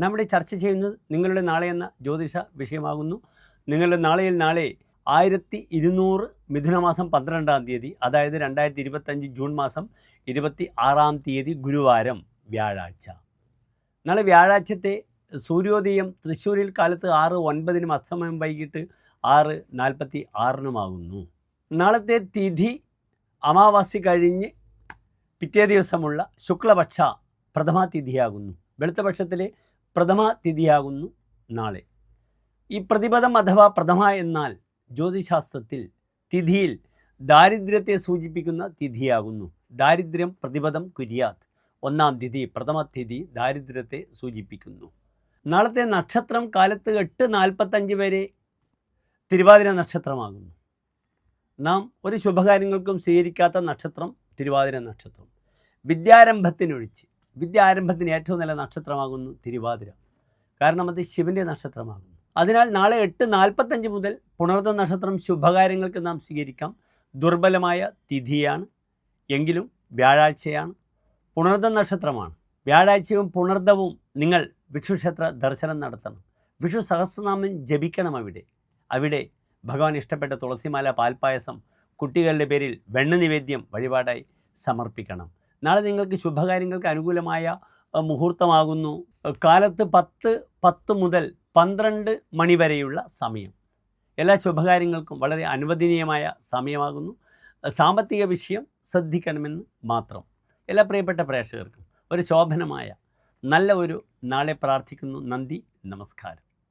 നമ്മുടെ ചർച്ച ചെയ്യുന്നത് നിങ്ങളുടെ നാളെ എന്ന ജ്യോതിഷ വിഷയമാകുന്നു. നിങ്ങളുടെ നാളെയിൽ നാളെ ആയിരത്തി ഇരുന്നൂറ് മിഥുനമാസം പന്ത്രണ്ടാം തീയതി അതായത് രണ്ടായിരത്തി ഇരുപത്തഞ്ച് ജൂൺ മാസം ഇരുപത്തി ആറാം തീയതി ഗുരുവാരം വ്യാഴാഴ്ച. നാളെ വ്യാഴാഴ്ചത്തെ സൂര്യോദയം തൃശ്ശൂരിൽ കാലത്ത് ആറ് ഒൻപതിനും അസ്തമയം വൈകിട്ട് ആറ് നാൽപ്പത്തി ആറിനുമാകുന്നു നാളത്തെ തിഥി അമാവാസി കഴിഞ്ഞ് പിറ്റേ ദിവസമുള്ള ശുക്ലപക്ഷ പ്രഥമ തിഥിയാകുന്നു വെളുത്ത പക്ഷത്തിലെ പ്രഥമ തിഥിയാകുന്നു നാളെ. ഈ പ്രതിപദം അഥവാ പ്രഥമ എന്നാൽ ജ്യോതിശാസ്ത്രത്തിൽ തിഥിയിൽ ദാരിദ്ര്യത്തെ സൂചിപ്പിക്കുന്ന തിഥിയാകുന്നു. ദാരിദ്ര്യം പ്രതിപദം കുര്യാത് ഒന്നാം തിഥി പ്രഥമ തിഥി ദാരിദ്ര്യത്തെ സൂചിപ്പിക്കുന്നു. നാളത്തെ നക്ഷത്രം കാലത്ത് എട്ട് നാൽപ്പത്തഞ്ച് വരെ തിരുവാതിര നക്ഷത്രമാകുന്നു. നാം ഒരു ശുഭകാര്യങ്ങൾക്കും സ്വീകരിക്കാത്ത നക്ഷത്രം തിരുവാതിര നക്ഷത്രം. വിദ്യാരംഭത്തിനൊഴിച്ച് വിദ്യാരംഭത്തിന് ഏറ്റവും നല്ല നക്ഷത്രമാകുന്നു തിരുവാതിര. കാരണം അത് ശിവന്റെ നക്ഷത്രമാകുന്നു. അതിനാൽ നാളെ എട്ട് നാൽപ്പത്തഞ്ച് മുതൽ പുണർത്ത നക്ഷത്രം ശുഭകാര്യങ്ങൾക്ക് നാം സ്വീകരിക്കാം. ദുർബലമായ തിഥിയാണ്. എങ്കിലും വ്യാഴാഴ്ചയാണ്. പുണർത്ത നക്ഷത്രമാണ്. വ്യാഴാഴ്ചയും പുണർദവും നിങ്ങൾ വിഷുക്ഷേത്ര ദർശനം നടത്തണം. വിഷു സഹസ്രനാമം ജപിക്കണം അവിടെ. അവിടെ ഭഗവാൻ ഇഷ്ടപ്പെട്ട തുളസിമാല പാൽപ്പായസം കുട്ടികളുടെ പേരിൽ വെണ്ണ നിവേദ്യം വഴിപാടായി സമർപ്പിക്കണം. നാളെ നിങ്ങൾക്ക് ശുഭകാര്യങ്ങൾക്ക് അനുകൂലമായ മുഹൂർത്തമാകുന്നു. കാലത്ത് പത്ത് പത്ത് മുതൽ പന്ത്രണ്ട് മണി വരെയുള്ള സമയം. എല്ലാ ശുഭകാര്യങ്ങൾക്കും വളരെ അനുവദനീയമായ സമയമാകുന്നു. സാമ്പത്തിക വിഷയം ശ്രദ്ധിക്കണമെന്ന് മാത്രം. എല്ലാ പ്രിയപ്പെട്ട പ്രേക്ഷകർക്കും ഒരു ശോഭനമായ നല്ല ഒരു നാളെ പ്രാർത്ഥിക്കുന്നു. നന്ദി നമസ്കാരം.